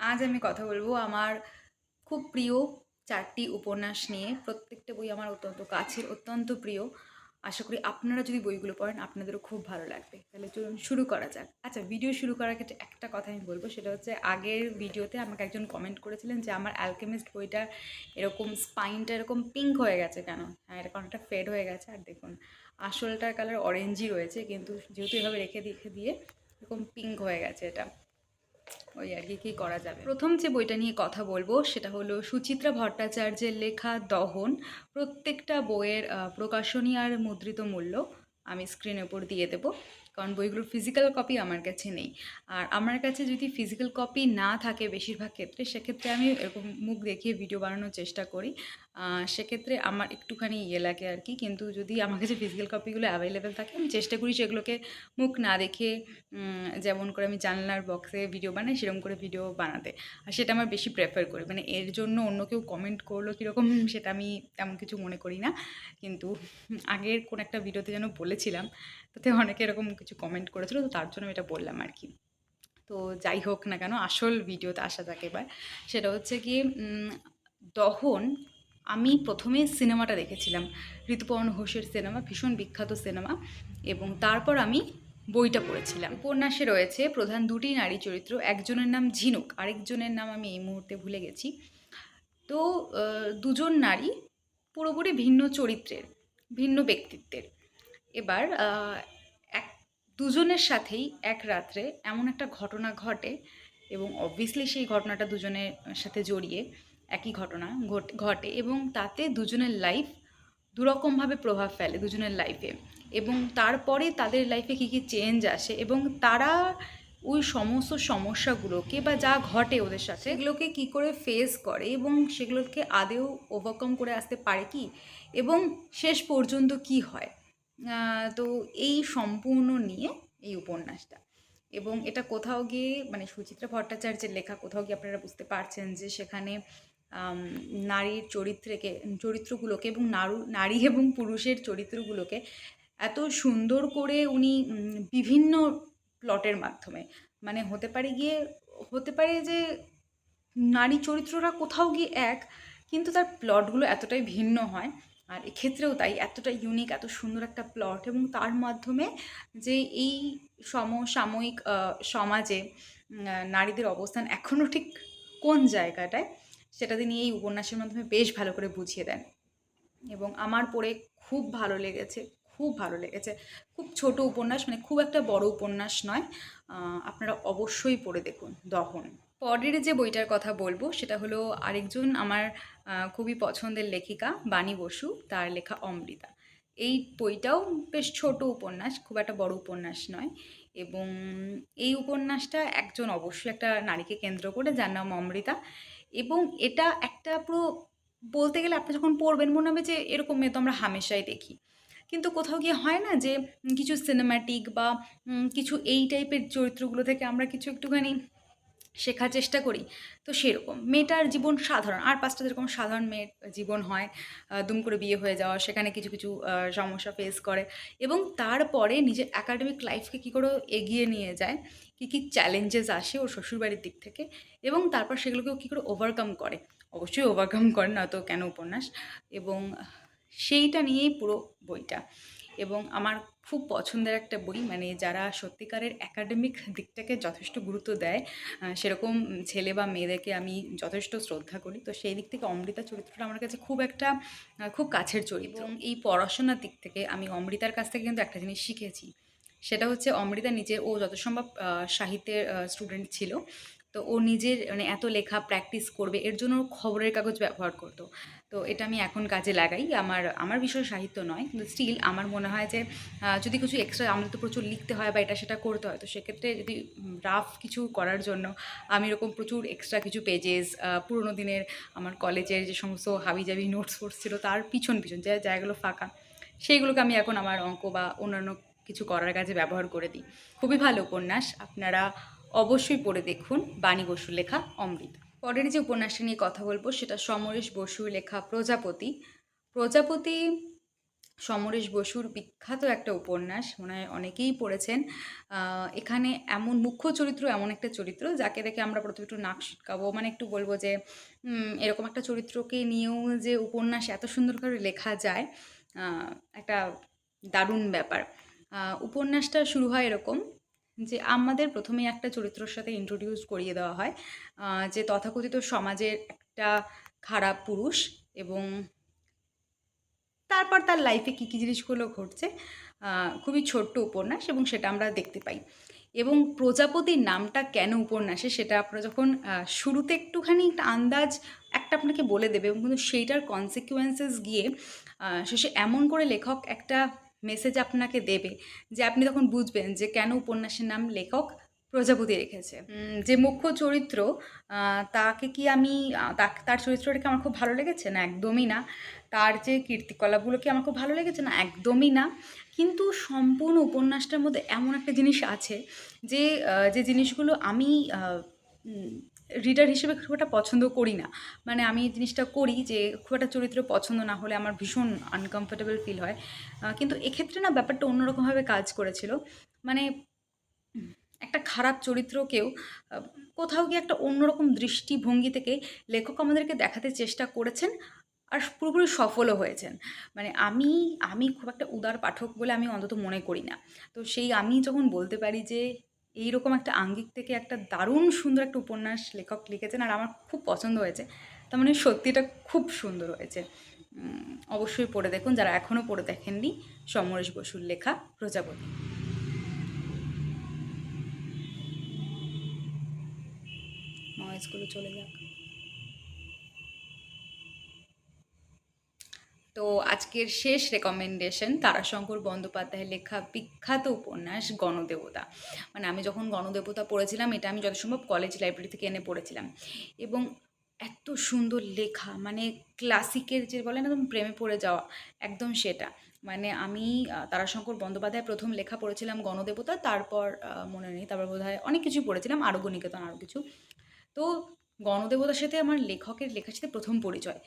আজ আমি কথা বলব আমার খুব প্রিয় চারটি উপন্যাস নিয়ে। প্রত্যেকটা বই আমার অত্যন্ত কাছের, অত্যন্ত প্রিয়। আশা করি আপনারা যদি বইগুলো পড়েন, আপনাদেরও খুব ভালো লাগবে। তাহলে চলুন শুরু করা যাক। আচ্ছা ভিডিও শুরু করার ক্ষেত্রে একটা কথা আমি বলব, সেটা হচ্ছে আগের ভিডিওতে আমাকে একজন কমেন্ট করেছিলেন যে, আমার অ্যালকেমিস্ট বইটা এরকম স্পাইনটা এরকম পিঙ্ক হয়ে গেছে কেন? হ্যাঁ এরকম একটা ফেড হয়ে গেছে। আর দেখুন, আসলটার কালার অরেঞ্জই রয়েছে, কিন্তু যেহেতু এভাবে রেখে রেখে দিয়ে এরকম পিঙ্ক হয়ে গেছে এটা। ওই আর কি, কী করা যাবে? প্রথম যে বইটা নিয়ে কথা বলব সেটা হলো সুচিত্রা ভট্টাচার্যের লেখা দহন। প্রত্যেকটা বইয়ের প্রকাশনী আর মুদ্রিত মূল্য আমি স্ক্রিনের উপর দিয়ে দেবো, কারণ বইগুলোর ফিজিক্যাল কপি আমার কাছে নেই। আর আমার কাছে যদি ফিজিক্যাল কপি না থাকে বেশিরভাগ ক্ষেত্রে, সেক্ষেত্রে আমি এরকম মুখ দেখিয়ে ভিডিও বানানোর চেষ্টা করি। সেক্ষেত্রে আমার একটুখানি ইয়ে লাগে আর কি। কিন্তু যদি আমার কাছে ফিজিক্যাল কপিগুলো অ্যাভেলেবেল থাকে, আমি চেষ্টা করি সেগুলোকে মুখ না দেখে যেমন করে আমি জানলার বক্সে ভিডিও বানাই, সেরকম করে ভিডিও বানাতে। আর সেটা আমার বেশি প্রেফার করি। মানে এর জন্য অন্য কেউ কমেন্ট করল কীরকম, সেটা আমি তেমন কিছু মনে করি না। কিন্তু আগের কোন একটা ভিডিওতে যেন বলেছিলাম, তাতে অনেকে এরকম কিছু কমেন্ট করেছিল, তো তার জন্য এটা বললাম আর কি। তো যাই হোক না কেন, আসল ভিডিওতে আসা যাক এবার। সেটা হচ্ছে কি দহন আমি প্রথমে সিনেমাটা দেখেছিলাম। ঋতুপর্ণ ঘোষের সিনেমা, ভীষণ বিখ্যাত সিনেমা এবং তারপর আমি বইটা পড়েছিলাম। উপন্যাসে রয়েছে প্রধান দুটি নারী চরিত্র, একজনের নাম ঝিনুক, আরেকজনের নাম আমি এই মুহূর্তে ভুলে গেছি। তো দুজন নারী পুরোপুরি ভিন্ন চরিত্রের, ভিন্ন ব্যক্তিত্বের। এবার এক, দুজনের সাথেই এক রাত্রে এমন একটা ঘটনা ঘটে এবং অবভিয়াসলি সেই ঘটনাটা দুজনের সাথে জড়িয়ে একই ঘটনা ঘট- এবং তাতে দুজনের লাইফ দুরকমভাবে প্রভাব ফেলে দুজনের লাইফে এবং তারপরে তাদের লাইফে কী কী চেঞ্জ আসে এবং তারা ওই সমস্ত সমস্যাগুলোকে বা যা ঘটে ওদের সাথে সেগুলোকে কী করে ফেস করে এবং সেগুলোকে আদেও ওভারকাম করে আসতে পারে কি? এবং শেষ পর্যন্ত কি হয়? তো এই সম্পূর্ণ নিয়ে এই উপন্যাসটা। এবং এটা কোথাও গিয়ে মানে সুচিত্রা ভট্টাচার্যের লেখা কোথাও গিয়ে আপনারা বুঝতে পারছেন যে সেখানে নারীর চরিত্রকে, চরিত্রগুলোকে এবং নারু, নারী এবং পুরুষের চরিত্রগুলোকে এত সুন্দর করে উনি বিভিন্ন প্লটের মাধ্যমে মানে হতে পারে গিয়ে, হতে পারে যে নারী চরিত্ররা কোথাও গিয়ে এক, কিন্তু তার প্লটগুলো এতটাই ভিন্ন হয়, আর এক্ষেত্রেও তাই, এতটা ইউনিক এত সুন্দর একটা প্লট এবং তার মাধ্যমে যে এই সমসাময়িক সমাজে নারীদের অবস্থান এখনও ঠিক কোন জায়গাটায় সেটা তিনি এই উপন্যাসের মাধ্যমে বেশ ভালো করে বুঝিয়ে দেন। এবং আমার পড়ে খুব ভালো লেগেছে, খুব ভালো লেগেছে। খুব ছোট উপন্যাস মানে খুব একটা বড় উপন্যাস নয়। আপনারা অবশ্যই পড়ে দেখুন, দহন। পরের যে বইটার কথা বলব, সেটা হলো আরেকজন আমার খুবই পছন্দের লেখিকা, বাণী বসু, তার লেখা অমৃতা। এই বইটাও বেশ ছোট উপন্যাস, খুব একটা বড় উপন্যাস নয়। এবং এই উপন্যাসটা একজন অবশ্যই একটা নারীকে কেন্দ্র করে, যার নাম অমৃতা। এবং এটা একটা পুরো বলতে গেলে আপনি যখন পড়বেন মনে হবে যে এরকম মেয়ে তো আমরা হামেশাই দেখি। কিন্তু কোথাও গিয়ে হয় না যে কিছু সিনেম্যাটিক বা কিছু এই টাইপের চরিত্রগুলো থেকে আমরা কিছু একটুখানি শেখার চেষ্টা করি। তো সেরকম। মেয়েটার জীবন সাধারণ। আর পাঁচটা যেরকম সাধারণ মেয়ের জীবন হয় দুম করে বিয়ে হয়ে যাওয়া, সেখানে কিছু কিছু সমস্যা ফেস করে এবং তারপরে নিজের একাডেমিক লাইফকে কী করে এগিয়ে নিয়ে যায়, কী কী চ্যালেঞ্জেস আসে ওর শ্বশুরবাড়ির দিক থেকে এবং তারপর সেগুলোকেও কী করে ওভারকাম করে। অবশ্যই ওভারকাম করে না তো কেন উপন্যাস? এবং সেইটা নিয়েই পুরো বইটা। এবং আমার খুব পছন্দের একটা বই। মানে যারা সত্যিকারের একাডেমিক দিকটাকে যথেষ্ট গুরুত্ব দেয় সেরকম ছেলে বা মেয়েদেরকে আমি যথেষ্ট শ্রদ্ধা করি। তো সেই দিক থেকে অমৃতা চরিত্রটা আমার কাছে খুব একটা খুব কাছের চরিত্র। এবং এই পড়াশোনার দিক থেকে আমি অমৃতার কাছ থেকে কিন্তু একটা জিনিস শিখেছি। সেটা হচ্ছে অমৃতা নিজে ও যত সম্ভব সাহিত্যের স্টুডেন্ট ছিল। তো ও নিজের মানে এত লেখা প্র্যাকটিস করবে, এর জন্য খবরের কাগজ ব্যবহার করতো। তো এটা আমি এখন কাজে লাগাই। আমার আমার বিষয় সাহিত্য নয়, কিন্তু স্টিল আমার মনে হয় যে যদি কিছু এক্সট্রা আমাদের তো প্রচুর লিখতে হয় বা এটা সেটা করতে হয়, তো সেক্ষেত্রে যদি রাফ কিছু করার জন্য আমি এরকম প্রচুর এক্সট্রা কিছু পেজেস পুরোনো দিনের আমার কলেজের যে সমস্ত হাবিজাবি নোটস ফোটস ছিল তার পিছন পিছন যে জায়গাগুলো ফাঁকা, সেইগুলোকে আমি এখন আমার অঙ্ক বা অন্যান্য কিছু করার কাজে ব্যবহার করে দিই। খুবই ভালো উপন্যাস, আপনারা অবশ্যই পড়ে দেখুন বাণী বসুর লেখা অমৃত। পরের যে উপন্যাসটা নিয়ে কথা বলব, সেটা সমরেশ বসুর লেখা প্রজাপতি। প্রজাপতি, সমরেশ বসুর বিখ্যাত একটা উপন্যাস, মনে হয় অনেকেই পড়েছেন। এখানে এমন মুখ্য চরিত্র, এমন একটা চরিত্র, যাকে দেখে আমরা প্রথমে একটু নাক শিটকাবো মানে একটু বলব যে এরকম একটা চরিত্রকে নিয়েও যে উপন্যাস এত সুন্দর করে লেখা যায় একটা দারুণ ব্যাপার। উপন্যাসটা শুরু হয় এরকম যে আমাদের প্রথমে একটা চরিত্রের সাথে ইন্ট্রোডিউস করিয়ে দেওয়া হয় যে তথাকথিত সমাজের একটা খারাপ পুরুষ এবং তারপর তার লাইফে কী কী জিনিসগুলো ঘটছে খুবই ছোট্ট উপন্যাস এবং সেটা আমরা দেখতে পাই। এবং প্রজাপতির নামটা কেন উপন্যাসে সেটা আপনারা যখন শুরুতে একটুখানি একটা আন্দাজ একটা আপনাকে বলে দেবে এবং কিন্তু সেইটার কনসিকুয়েন্সেস গিয়ে শেষে এমন করে লেখক একটা মেসেজ আপনাকে দেবে যে আপনি তখন বুঝবেন যে কেন উপন্যাসের নাম লেখক প্রজাপতি রেখেছে। যে মুখ্য চরিত্র তাকে কি আমি তার চরিত্রটাকে আমার খুব ভালো লেগেছে? না একদমই না। তার যে কীর্তিকলাপগুলো কি আমার খুব ভালো লেগেছে? না একদমই না। কিন্তু সম্পূর্ণ উপন্যাসটার মধ্যে এমন একটা জিনিস আছে যে যে জিনিসগুলো আমি রিডার হিসেবে খুব একটা পছন্দ করি না। মানে আমি এই জিনিসটা করি যে, খুব একটা চরিত্র পছন্দ না হলে আমার ভীষণ আনকমফোর্টেবল ফিল হয়। কিন্তু এক্ষেত্রে না ব্যাপারটা অন্যরকমভাবে কাজ করেছিল। মানে একটা খারাপ চরিত্রকেও কোথাও গিয়ে একটা অন্যরকম দৃষ্টিভঙ্গি থেকে লেখক আমাদেরকে দেখাতে চেষ্টা করেছেন আর পুরোপুরি সফলও হয়েছেন। মানে আমি আমি খুব একটা উদার পাঠক বলে আমি অন্তত মনে করি না। তো সেই আমি যখন বলতে পারি যে এইরকম একটা আঙ্গিক থেকে একটা দারুণ সুন্দর একটা উপন্যাস লেখক লিখেছেন আর আমার খুব পছন্দ হয়েছে। তার মানে সত্যিটা খুব সুন্দর হয়েছে। অবশ্যই পড়ে দেখুন, যারা এখনও পড়ে দেখেননি, সমরেশ বসুর লেখা প্রজাপতি। নয়েজগুলো চলে যাক। তো আজকের শেষ রেকমেন্ডেশন তারাশঙ্কর বন্দ্যোপাধ্যায়ের লেখা বিখ্যাত উপন্যাস গণদেবতা। মানে আমি যখন গণদেবতা পড়েছিলাম, এটা আমি যথাসম্ভব কলেজ লাইব্রেরি থেকে এনে পড়েছিলাম। এবং এত সুন্দর লেখা মানে ক্লাসিকের যে বলে না, একদম প্রেমে পড়ে যাওয়া, একদম সেটা। মানে আমি তারাশঙ্কর বন্দ্যোপাধ্যায় প্রথম লেখা পড়েছিলাম গণদেবতা, তারপর মনে নেই, তারপর বোধ হয় অনেক কিছুই পড়েছিলাম আরোগ্য নিকেতন আরও কিছু। তো গণদেবতার সাথে আমার লেখকের, লেখার সাথে প্রথম পরিচয়।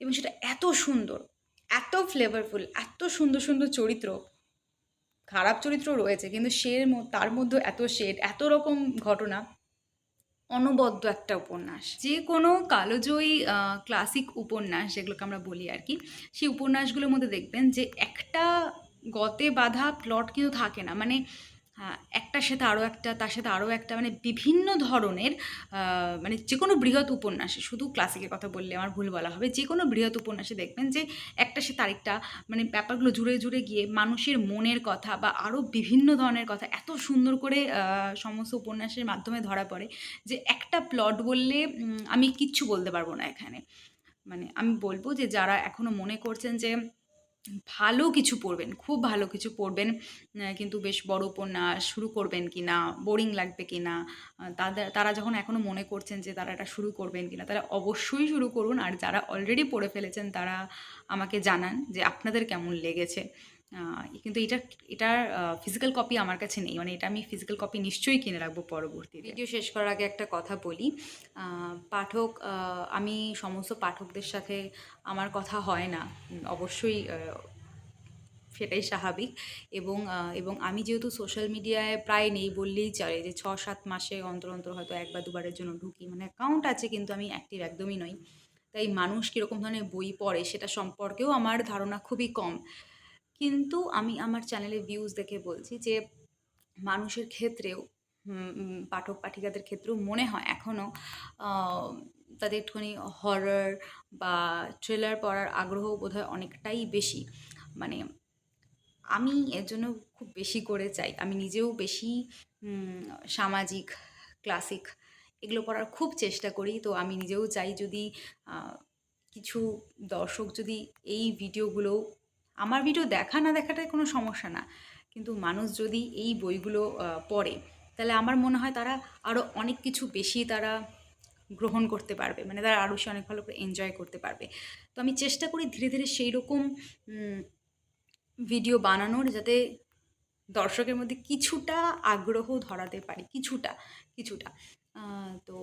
এবং সেটা এত সুন্দর এত ফ্লেভারফুল এত সুন্দর সুন্দর চরিত্র। খারাপ চরিত্র রয়েছে, কিন্তু সে তার মধ্যে এত শেড এত রকম ঘটনা। অনবদ্য একটা উপন্যাস। যে কোনো কালোজয়ী ক্লাসিক উপন্যাস যেগুলোকে আমরা বলি আর কি, সেই উপন্যাসগুলোর মধ্যে দেখবেন যে একটা গতে বাধা প্লট কিন্তু থাকে না। মানে একটার সাথে আরও একটা, তার সাথে আরও একটা মানে বিভিন্ন ধরনের মানে যে কোনো বৃহৎ উপন্যাসে, শুধু ক্লাসিকের কথা বললে আমার ভুল বলা হবে যে কোনো বৃহৎ উপন্যাসে দেখবেন যে একটা সাথে আরেকটা মানে ব্যাপারগুলো জুড়ে জুড়ে গিয়ে মানুষের মনের কথা বা আরও বিভিন্ন ধরনের কথা এত সুন্দর করে সমস্ত উপন্যাসের মাধ্যমে ধরা পড়ে যে একটা প্লট বললে আমি কিচ্ছু বলতে পারব না এখানে। মানে আমি বলব যে যারা এখনও মনে করছেন যে ভালো কিছু পড়বেন, খুব ভালো কিছু পড়বেন কিন্তু বেশ বড় উপন্যাস শুরু করবেন কি না বোরিং লাগবে কি না তাদের, তারা যখন এখনও মনে করছেন যে তারা এটা শুরু করবেন কি না তারা অবশ্যই শুরু করুন। আর যারা অলরেডি পড়ে ফেলেছেন তারা আমাকে জানান যে আপনাদের কেমন লেগেছে। কিন্তু এটা, এটার ফিজিক্যাল কপি আমার কাছে নেই। মানে এটা আমি ফিজিক্যাল কপি নিশ্চয়ই কিনে রাখব পরবর্তী ভিডিও শেষ করার আগে একটা কথা বলি। পাঠক আমি সমস্ত পাঠকদের সাথে আমার কথা হয় না। অবশ্যই সেটাই স্বাভাবিক। এবং এবং আমি যেহেতু সোশ্যাল মিডিয়ায় প্রায় নেই বললেই চলে যে ছ সাত মাসে অন্তর অন্তর হয়তো একবার দুবারের জন্য ঢুকি। মানে অ্যাকাউন্ট আছে কিন্তু আমি অ্যাক্টিভ একদমই নই। তাই মানুষ কীরকম ধরনের বই পড়ে সেটা সম্পর্কেও আমার ধারণা খুবই কম। কিন্তু আমি আমার চ্যানেলে ভিউজ দেখে বলছি যে, মানুষের ক্ষেত্রেও পাঠক পাঠিকাদের ক্ষেত্রেও মনে হয় এখনও তাদের একটুখানি হরর বা থ্রিলার পড়ার আগ্রহ বোধহয় অনেকটাই বেশি। মানে আমি এর জন্য খুব বেশি করে চাই। আমি নিজেও বেশি সামাজিক ক্লাসিক এগুলো পড়ার খুব চেষ্টা করি। তো আমি নিজেও চাই যদি কিছু দর্শক যদি এই ভিডিওগুলো আমার ভিডিও দেখা না দেখাটাই কোনো সমস্যা না। কিন্তু মানুষ যদি এই বইগুলো পড়ে, তাহলে আমার মনে হয় তারা আরও অনেক কিছু বেশি তারা গ্রহণ করতে পারবে। মানে তারা আরও সে অনেক ভালো করে এনজয় করতে পারবে। তো আমি চেষ্টা করি ধীরে ধীরে সেই রকম ভিডিও বানানোর যাতে দর্শকের মধ্যে কিছুটা আগ্রহ ধরাতে পারি। কিছুটা কিছুটা। তো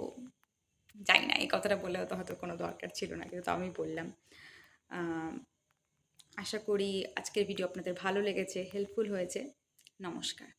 জানি না, এই কথাটা বলে তো হয়তো কোনো দরকার ছিল না, কিন্তু আমি বললাম। আশা করি আজকের ভিডিও আপনাদের ভালো লেগেছে হেল্পফুল হয়েছে। নমস্কার।